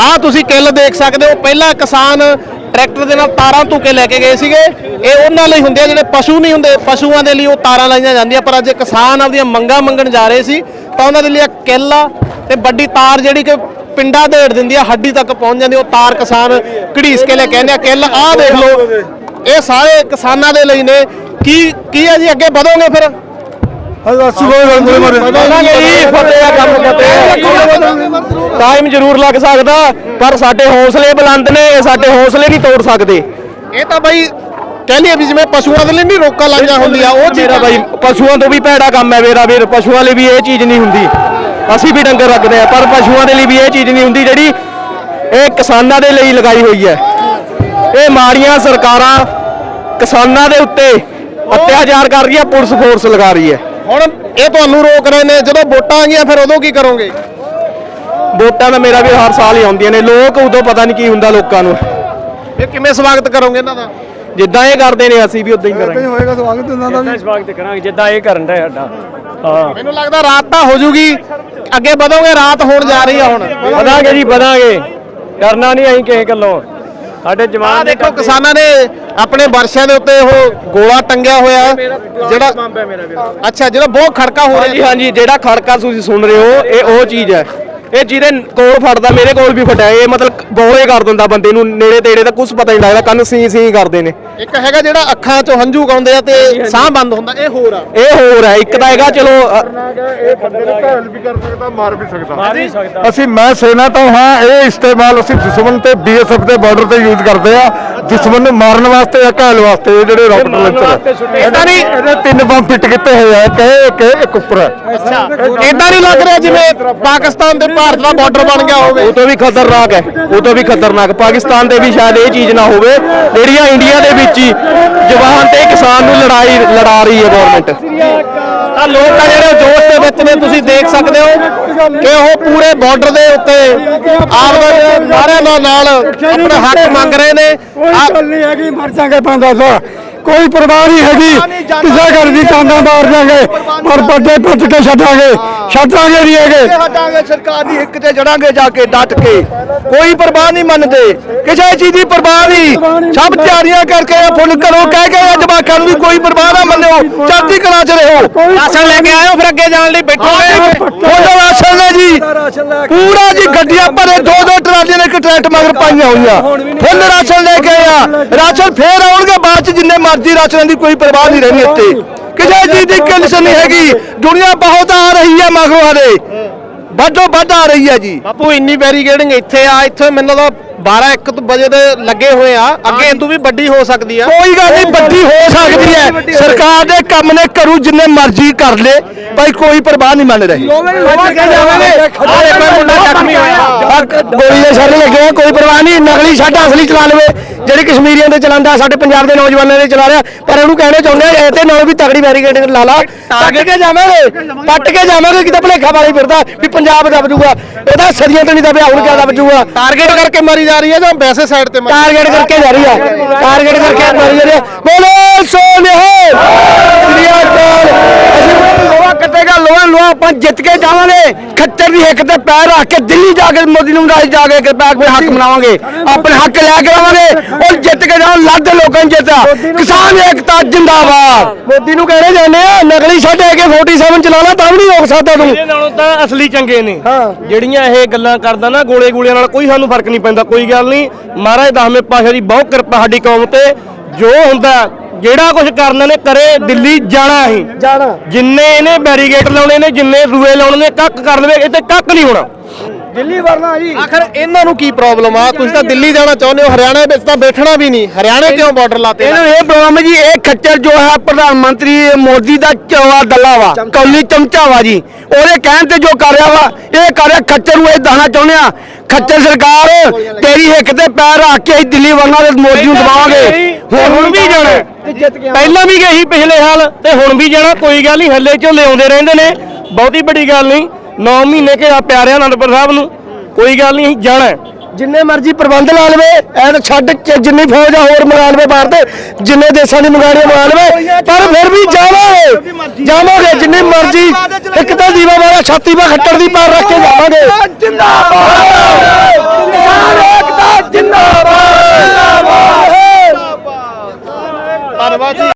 ਆ ਤੁਸੀਂ ਕਿੱਲ ਦੇਖ ਸਕਦੇ ਹੋ। ਪਹਿਲਾਂ ਕਿਸਾਨ ਟਰੈਕਟਰ ਦੇ ਨਾਲ ਤਾਰਾਂ ਧੂਕੇ ਲੈ ਕੇ ਗਏ ਸੀਗੇ। ਇਹ ਉਹਨਾਂ ਲਈ ਹੁੰਦੇ ਆ ਜਿਹੜੇ ਪਸ਼ੂ ਨਹੀਂ ਹੁੰਦੇ। ਪਸ਼ੂਆਂ ਦੇ ਲਈ ਉਹ ਤਾਰਾਂ ਲਾਈਆਂ ਜਾਂਦੀਆਂ। ਪਰ ਅੱਜ ਕਿਸਾਨ ਆਪਦੀਆਂ ਮੰਗਾਂ ਮੰਗਣ ਜਾ ਰਹੇ ਸੀ। ਤਾਂ ਉਹਨਾਂ ਦੇ ਲਈ ਕਿੱਲ ਆ ਤੇ ਵੱਡੀ ਤਾਰ ਜਿਹੜੀ ਕਿ ਪਿੰਡਾ ਢੇੜ ਦਿੰਦੀ ਆ ਹੱਡੀ ਤੱਕ ਪਹੁੰਚ ਜਾਂਦੀ ਉਹ ਤਾਰ ਕਿਸਾਨ ਘੜੀਸ ਕੇ ਲੈ ਕਹਿੰਦੇ ਆ। ਕਿੱਲ ਆਹ ਦੇਖ ਲਓ। ਇਹ ਸਾਰੇ ਕਿਸਾਨਾਂ ਦੇ ਲਈ ਨੇ। ਕੀ ਕੀ ਆ ਜੀ? ਅੱਗੇ ਵਧੋਗੇ ਫਿਰ? ਅਸੀਂ ਗੱਲ ਨਹੀਂ ਮਾਰੇ ਜੀ। ਫਤਿਹ ਆ ਕੰਮ ਫਤਿਹ ਟਾਈਮ ਜ਼ਰੂਰ ਲੱਗ ਸਕਦਾ ਪਰ ਸਾਡੇ ਹੌਸਲੇ ਬੁਲੰਦ ਨੇ ਇਹ ਸਾਡੇ ਹੌਸਲੇ ਨਹੀਂ ਤੋੜ ਸਕਦੇ। ਇਹ ਤਾਂ ਬਾਈ ਕਹਿੰਦੇ ਵੀ ਜਿਵੇਂ ਪਸ਼ੂਆਂ ਦੇ ਲਈ ਨਹੀਂ ਰੋਕਾਂ ਲਾਈਆਂ ਹੁੰਦੀਆਂ ਉਹ ਮੇਰਾ ਬਾਈ ਪਸ਼ੂਆਂ ਤੋਂ ਵੀ ਭੈੜਾ ਕੰਮ ਹੈ ਮੇਰਾ ਵੀਰ ਪਸ਼ੂਆਂ ਲਈ ਵੀ ਇਹ ਚੀਜ਼ ਨਹੀਂ ਹੁੰਦੀ। ਅਸੀਂ ਵੀ ਡੰਗਰ ਰੱਖਦੇ ਆ ਪਰ ਪਸ਼ੂਆਂ ਦੇ ਲਈ ਵੀ ਇਹ ਚੀਜ਼ ਨਹੀਂ ਹੁੰਦੀ ਜਿਹੜੀ ਇਹ ਕਿਸਾਨਾਂ ਦੇ ਲਈ ਲਗਾਈ ਹੋਈ ਹੈ। ਇਹ ਮਾੜੀਆਂ ਸਰਕਾਰਾਂ ਕਿਸਾਨਾਂ ਦੇ ਉੱਤੇ ਅਤਿਆਚਾਰ ਕਰ ਰਹੀ ਹੈ ਪੁਲਿਸ ਫੋਰਸ ਲਗਾ ਰਹੀ ਹੈ। ਹੁਣ ਇਹ ਤੁਹਾਨੂੰ ਰੋਕ ਰਹੇ ਨੇ ਜਦੋਂ ਵੋਟਾਂ ਆ ਗਈਆਂ ਫਿਰ ਉਦੋਂ ਕੀ ਕਰੋਗੇ? ਵੋਟਾਂ ਤਾਂ ਮੇਰਾ ਵੀ ਹਰ ਸਾਲ ਹੀ ਆਉਂਦੀਆਂ ਨੇ। ਲੋਕ ਉਦੋਂ ਪਤਾ ਨਹੀਂ ਕੀ ਹੁੰਦਾ ਲੋਕਾਂ ਨੂੰ। ਇਹ ਕਿਵੇਂ ਸਵਾਗਤ ਕਰੋਗੇ ਇਹਨਾਂ ਦਾ? ਜਿੱਦਾਂ ਇਹ ਕਰਦੇ ਨੇ ਅਸੀਂ ਵੀ ਉਦਾਂ ਹੀ ਕਰਾਂਗੇ। ਹੋਏਗਾ ਸਵਾਗਤ ਇਹਨਾਂ ਦਾ ਵੀ। ਸਵਾਗਤ ਕਰਾਂਗੇ ਜਿੱਦਾਂ ਇਹ ਕਰਨ ਦਾ ਸਾਡਾ। ਹਾਂ। ਮੈਨੂੰ ਲੱਗਦਾ ਰਾਤ ਤਾਂ ਹੋ ਜੂਗੀ। ਅੱਗੇ ਵਧੋਗੇ ਰਾਤ ਹੋਣ ਜਾ ਰਹੀ ਆ ਹੁਣ। ਵਧਾਂਗੇ ਜੀ ਵਧਾਂਗੇ। ਕਰਨਾ ਨਹੀਂ ਅਸੀਂ ਕਿਸੇ ਗੱਲੋਂ। ਸਾਡੇ ਜਵਾਨ ਦੇਖੋ ਕਿਸਾਨਾਂ ਨੇ ਆਪਣੇ ਵਰਸ਼ਿਆਂ ਦੇ ਉੱਤੇ ਉਹ ਗੋਲਾ ਟੰਗਿਆ ਹੋਇਆ। ਜਿਹੜਾ ਅੱਛਾ ਜਿਹੜਾ ਬਹੁਤ ਖੜਕਾ ਹੋ ਹਾਂਜੀ ਰਿਹਾ ਹਾਂਜੀ ਜਿਹੜਾ ਖੜਕਾ ਤੁਸੀਂ ਸੁਣ ਰਹੇ ਹੋ ਇਹ ਉਹ ਚੀਜ਼ ਹੈ। ਇਹ ਜਿਹਦੇ ਕੋਲ ਫੜਦਾ ਮੇਰੇ ਕੋਲ ਵੀ ਫਟਿਆ ਇਹ ਮਤਲਬ ਬੋਲੇ ਕਰ ਦਿੰਦਾ ਬੰਦੇ ਨੂੰ ਨੇੜੇ ਤੇੜੇ ਦਾ ਕੁਝ ਪਤਾ ਨਹੀਂ ਲੱਗਦਾ ਕੰਨ ਸੀ ਸੀ ਕਰਦੇ ਨੇ। ਇੱਕ ਹੈਗਾ ਜਿਹੜਾ ਅੱਖਾਂ 'ਚੋਂ ਹੰਝੂ ਗਾਉਂਦੇ ਆ ਤੇ ਸਾਹ ਬੰਦ ਹੁੰਦਾ ਇਹ ਹੋਰ ਆ। ਇਹ ਹੋਰ ਹੈ ਇੱਕ ਤਾਂ ਹੈਗਾ ਚਲੋ ਅ, ਵੀ ਕਰ ਸਕਦਾ ਮਾਰ ਵੀ ਸਕਦਾ। ਮਾਰ ਨਹੀਂ ਸਕਦਾ। ਅਸੀਂ ਮੈਂ ਸੈਨਾ ਤੋਂ ਹਾਂ ਇਹ ਇਸਤੇਮਾਲ ਅਸੀਂ ਦੁਸ਼ਮਣ ਤੇ ਬੀਐਸਐਫ ਦੇ ਬਾਰਡਰ ਤੇ ਯੂਜ਼ ਕਰਦੇ ਆ। ਦੁਸ਼ਮਣ ਨੂੰ ਮਾਰਨ ਵਾਸਤੇ ਜਾਂ ਘਾਇਲ ਵਾਸਤੇ ਇਹ ਜਿਹੜੇ ਰਾਕਟ ਲਾਂਚਰ ਇਦਾਂ ਨਹੀਂ ਇਹਦੇ ਤਿੰਨ ਬੰਬ ਫਿੱਟ ਕੀਤੇ ਹੋਏ ਆ ਕਿ ਇੱਕ ਇੱਕ ਉੱਪਰ ਹੈ ਇਦਾਂ ਨਹੀਂ ਲੱਗ ਰਿਹਾ ਜਿਵੇਂ ਪਾਕਿਸਤਾਨ ਤੇ ਭਾਰਤ ਦਾ ਬਾਰਡਰ ਬਣ ਗਿਆ ਹੋਵੇ। ਉਹ ਤੋਂ ਵੀ ਖਤਰਨਾਕ ਹੈ ਉਹ ਤੋਂ ਵੀ ਖਤਰਨਾਕ। ਪਾਕਿਸਤਾਨ ਦੇ ਵੀ ਸ਼ਾਇਦ ਇਹ ਚੀਜ਼ ਨਾ ਹੋਵੇ ਜਿਹੜੀਆਂ ਇੰਡੀਆ ਦੇ ਵਿੱਚ ਹੀ ਜਵਾਨ ਤੇ ਕਿਸਾਨ ਨੂੰ ਲੜਾਈ ਲੜਾ ਰਹੀ ਹੈ ਗਵਰਨਮੈਂਟ ਆ ਲੋਕ ਆ ਜਿਹੜੇ ਜੋਸ਼ ਦੇ ਵਿੱਚ ਨੇ ਤੁਸੀਂ ਦੇਖ ਸਕਦੇ ਹੋ ਕਿ ਉਹ ਪੂਰੇ ਬਾਰਡਰ ਦੇ ਉੱਤੇ ਆਪਦੇ ਨਾਰਿਆਂ ਨਾਲ ਨਾਲ ਆਪਣੇ ਹੱਕ ਮੰਗ ਰਹੇ ਨੇ। ਆ- ਗੱਲ ਨਹੀਂ ਹੈਗੀ ਮਰ ਜਾਗੇ ਪੰਦਾ ਸੋ ਕੋਈ ਪਰਵਾਹ ਨਹੀਂ ਹੈਗੀ ਕਿਸੇ ਘਰ ਦੀ ਕਾਂਦਾ ਮਾਰ ਜਾਗੇ ਪਰ ਪੱਟੇ ਪੁੱਟ ਕੇ ਛੱਡਾਂਗੇ। ਛੱਡਾਂਗੇ ਨਹੀਂ ਹੈਗੇ। ਹਟਾਂਗੇ? ਸਰਕਾਰ ਦੀ ਹਿੱਕ ਤੇ ਜੜਾਂਗੇ ਜਾ ਕੇ ਡਟ ਕੇ। ਕੋਈ ਪਰਵਾਹ ਨਹੀਂ ਮੰਨਦੇ। ਕਿਸੇ ਚੀਜ਼ ਦੀ ਪਰਵਾਹ ਨਹੀਂ। ਸਭ ਤਿਆਰੀਆਂ ਕਰਕੇ ਇਹ ਫੁੱਲ ਕਰੋ। ਕਹਿ ਕੇ ਜਵਾਕਾਂ ਨੂੰ ਵੀ ਕੋਈ ਪਰਵਾਹ ਨਾ ਮੰਨਿਓ। ਚੜ੍ਹਦੀ ਕਲਾ ਚ ਰਹੋ। ਰਾਸ਼ਨ ਲੈ ਕੇ ਆਇਓ ਫਿਰ ਅੱਗੇ ਜਾਣ ਲਈ ਬੈਠੋਗੇ। ਉਹਦਾ ਰਾਸ਼ਨ ਨੇ ਜੀ। ਪੂਰਾ ਜੀ ਗੱਡੀਆਂ ਭਰੇ ਦੋ ਦੋ ਟਰਾਲੀਆਂ ਨੇ ਇੱਕ ਟਰੈਕਟ ਮਗਰ ਪਾਈਆਂ ਹੋਈਆਂ। ਫੁੱਲ ਰਾਸ਼ਨ ਲੈ ਕੇ ਆ ਰਾਸ਼ਨ ਫੇਰ ਆਉਣਗੇ ਬਾਅਦ ਚ ਜਿੰਨੇ ਮਰਜ਼ੀ ਰਾਸ਼ਨਾਂ ਦੀ ਕੋਈ ਪਰਵਾਹ ਨਹੀਂ ਰਹਿਣੀ ਇੱਥੇ। ਕਿਸੇ ਚੀਜ਼ ਦੀ ਕਿਲਸ ਨਹੀਂ ਹੈਗੀ, ਦੁਨੀਆ ਬਹੁਤ ਆ ਰਹੀ ਹੈ ਮਗਰੋਂ ਹਾਲੇ। ਵੱਡੋ ਵੱਧ ਆ ਰਹੀ ਹੈ ਜੀ। ਬਾਪੂ, ਇੰਨੀ ਬੈਰੀਗੇਡਿੰਗ ਇੱਥੇ ਆ, ਇੱਥੇ ਮੈਨੂੰ ਲੱਗਦਾ 12 1 ਵਜੇ ਦੇ ਲੱਗੇ ਹੋਏ ਆ। ਅੱਗੇ ਇਹ ਤੋਂ ਵੀ ਵੱਡੀ ਹੋ ਸਕਦੀ ਆ। ਕੋਈ ਗੱਲ ਨਹੀਂ ਵੱਡੀ ਹੋ ਸਕਦੀ ਹੈ। ਸਰਕਾਰ ਦੇ ਕੰਮ ਨੇ ਕਰੂ ਜਿੰਨੇ ਮਰਜ਼ੀ ਕਰ ਲੇ ਭਾਈ ਕੋਈ ਪਰਵਾਹ ਨਹੀਂ ਮੰਨ ਰਹੀ। ਗੋਲੀ ਦੇ ਛੱਡ ਲੱਗੇ ਆ, ਕੋਈ ਪਰਵਾਹ ਨਹੀਂ। ਨਕਲੀ ਛੱਡ ਅਸਲੀ ਚਲਾ ਲਵੇ। ਜਿਹੜੀ ਕਸ਼ਮੀਰੀਆਂ ਦੇ ਚਲਾਉਂਦਾ ਸਾਡੇ ਪੰਜਾਬ ਦੇ ਨੌਜਵਾਨਾਂ ਦੇ ਚਲਾ ਰਿਹਾ ਪਰ ਇਹਨੂੰ ਕਹਿਣਾ ਚਾਹੁੰਦੇ ਆ ਇਹ ਤੇ ਨਾਲ ਵੀ ਤਗੜੀ ਬੈਰੀਕੇਡਿੰਗ ਲਾ ਲਾ। ਟੱਕ ਕੇ ਜਾਵਾਂਗੇ ਪੱਟ ਕੇ ਜਾਵਾਂਗੇ ਕਿਤੇ ਭਲੇਖਾ ਵਾਲੀ ਫਿਰਦਾ ਵੀ ਪੰਜਾਬ ਦਬ ਜੂਗਾ। ਇਹਦਾ ਸਦੀਆਂ ਤੋਂ ਨਹੀਂ ਦਬਿਆ ਹੁਣ ਕਿਆ ਦਬ ਜੂਗਾ? ਟਾਰਗੇਟ ਕਰਕੇ ਮਾਰੀ ਜਾ ਰਹੀ ਹੈ ਜਾਂ ਵੈਸੇ ਸਾਈਡ ਤੇ ਮਾਰੀ ਟਾਰਗੇਟ ਕਰਕੇ ਜਾ ਰਹੀ ਹੈ। ਟਾਰਗੇਟ ਕਰਕੇ ਮਾਰੀ ਜਾ ਰਹੀ ਹੈ। ਬੋਲੋ। ਸੋਨਿਹਾਲ ਸ੍ਰੀ ਅਕਾਲ। ਅਸੀਂ ਲੋਹਾ ਕੱਟੇਗਾ ਲੋਹਾ ਲੋਹਾ ਆਪਾਂ ਜਿੱਤ ਕੇ ਜਾਵਾਂਗੇ। ਖੱਤਰ ਦੀ ਹਿੱਕ ਤੇ ਪੈਰ ਰੱਖ ਕੇ ਦਿੱਲੀ ਜਾ ਕੇ ਮੋਦੀ ਨੂੰ ਰਾਜ ਜਾ ਕੇ ਕਿਰਪਾ ਕੋਈ ਹੱਕ ਮਨਾਵਾਂਗੇ ਆਪਣੇ ਹੱਕ ਲੈ ਕੇ ਆਵਾਂਗੇ। ਔਰ ਜਿੱਤ ਕੇ ਜਾਵਾਂ ਲੱਦ ਲੋਕਾਂ ਨੂੰ ਜਿੱਤਾ ਕਿਸਾਨ ਏਕਤਾ ਜਿੰਦਾਬਾਦ। ਮੋਦੀ ਨੂੰ ਕਹਿਣੇ ਜਾਂਦੇ ਆ ਨਕਲੀ ਛੱਡ ਕੇ 47 ਚਲਾ ਲਾ ਤਾਂ ਵੀ ਨਹੀਂ ਰੋਕ ਸਕਦਾ ਤੂੰ। ਇਹਦੇ ਨਾਲੋਂ ਤਾਂ ਅਸਲੀ ਚੰਗੇ ਨੇ। ਜਿਹੜੀਆਂ ਇਹ ਗੱਲਾਂ ਕਰਦਾ ਨਾ ਗੋਲੇ ਗੋਲੀਆਂ ਨਾਲ ਕੋਈ ਸਾਨੂੰ ਫ਼ਰਕ ਨਹੀਂ ਪੈਂਦਾ ਕੋਈ ਗੱਲ ਨਹੀਂ। ਮਹਾਰਾਜ ਦਸਵੇਂ ਪਾਸ਼ਾ ਦੀ ਬਹੁਤ ਕਿਰਪਾ ਸਾਡੀ ਕੌਮ ਤੇ। ਜੋ ਹੁੰਦਾ ਜਿਹੜਾ ਕੁਝ ਕਰਨਾ ਨੇ ਕਰੇ ਦਿੱਲੀ ਜਾਣਾ ਹੀ ਜਾਣਾ। ਜਿੰਨੇ ਇਹਨੇ ਬੈਰੀਗੇਟ ਲਾਉਣੇ ਨੇ ਜਿੰਨੇ ਰੂਏ ਲਾਉਣੇ ਨੇ ਕੱਕ ਕਰ ਲਵੇ ਤੇ ਕੱਕ ਨਹੀਂ ਹੋਣਾ। ਦਿੱਲੀ ਵਰਨਾ ਜੀ। ਆਖਰ ਇਹਨਾਂ ਨੂੰ ਕੀ ਪ੍ਰੋਬਲਮ ਆ? ਤੁਸੀਂ ਤਾਂ ਦਿੱਲੀ ਜਾਣਾ ਚਾਹੁੰਦੇ ਹੋ ਹਰਿਆਣਾ ਵਿੱਚ ਤਾਂ ਬੈਠਣਾ ਵੀ ਨਹੀਂ। ਹਰਿਆਣੇ ਕਿਉਂ ਬਾਰਡਰ ਲਾਤੇ? ਇਹਨੂੰ ਇਹ ਪ੍ਰੋਬਲਮ ਹੈ ਜੀ ਇਹ ਖੱਚਰ ਜੋ ਹੈ ਪ੍ਰਧਾਨ ਮੰਤਰੀ ਮੋਦੀ ਦਾ ਚਵਾ ਦੱਲਾ ਵਾ ਕੌਲੀ ਚਮਚਾ ਵਾ ਜੀ। ਉਹਦੇ ਕਹਿਣ ਤੇ ਜੋ ਕਰ ਰਿਹਾ ਵਾ ਇਹ ਕਰ ਰਿਹਾ ਖੱਚਰ ਨੂੰ ਇਹ ਦੱਸਣਾ ਚਾਹੁੰਦੇ ਆ ਖੱਚਰ ਸਰਕਾਰ ਤੇਰੀ ਹਿੱਕ ਤੇ ਪੈਰ ਰੱਖ ਕੇ ਅਸੀਂ ਦਿੱਲੀ ਵਰਨਾ ਦੇ ਮੋਦੀ ਨੂੰ ਦਬਾਵਾਂਗੇ। ਹੁਣ ਵੀ ਜਾਣਾ ਪਹਿਲਾਂ ਵੀ ਗਏ ਸੀ ਪਿਛਲੇ ਹਾਲ ਤੇ ਹੁਣ ਵੀ ਜਾਣਾ ਕੋਈ ਗੱਲ ਨਹੀਂ ਹੱਲੇ ਚੋਂ ਲਿਆਉਂਦੇ ਰਹਿੰਦੇ ਨੇ। ਬਹੁਤੀ ਵੱਡੀ ਗੱਲ ਨਹੀਂ 9 ਮਹੀਨੇ ਘੇਰਾ ਪਿਆਰਿਆ ਅਨੰਦਪੁਰ ਸਾਹਿਬ ਨੂੰ। ਕੋਈ ਗੱਲ ਨਹੀਂ ਜਾਣਾ ਜਿੰਨੇ ਮਰਜ਼ੀ ਪ੍ਰਬੰਧ ਲਾ ਲਵੇ ਐ ਛੱਡ ਕੇ ਜਿੰਨੀ ਫੌਜ ਆ ਹੋਰ ਮੰਗਾ ਲਵੇ ਬਾਹਰ ਤੇ ਜਿੰਨੇ ਦੇਸ਼ਾਂ ਦੀ ਮੰਗਾਣੀ ਮੰਗਾ ਲਵੇ ਪਰ ਫਿਰ ਵੀ ਜਾਵਾਂਗੇ। ਜਾਵਾਂਗੇ ਜਿੰਨੀ ਮਰਜ਼ੀ ਇੱਕ ਤਾਂ ਦੀਵਾ ਵਾਲਾ ਛਾਤੀ 'ਤੇ ਖੱਟੜ ਦੀ ਪਾਰ ਰੱਖ ਕੇ ਜਾਵਾਂਗੇ। ਜਿੰਦਾਬਾਦ ਜਿੰਦਾਬਾਦ ਜਿੰਦਾਬਾਦ। ਧੰਨਵਾਦ ਜੀ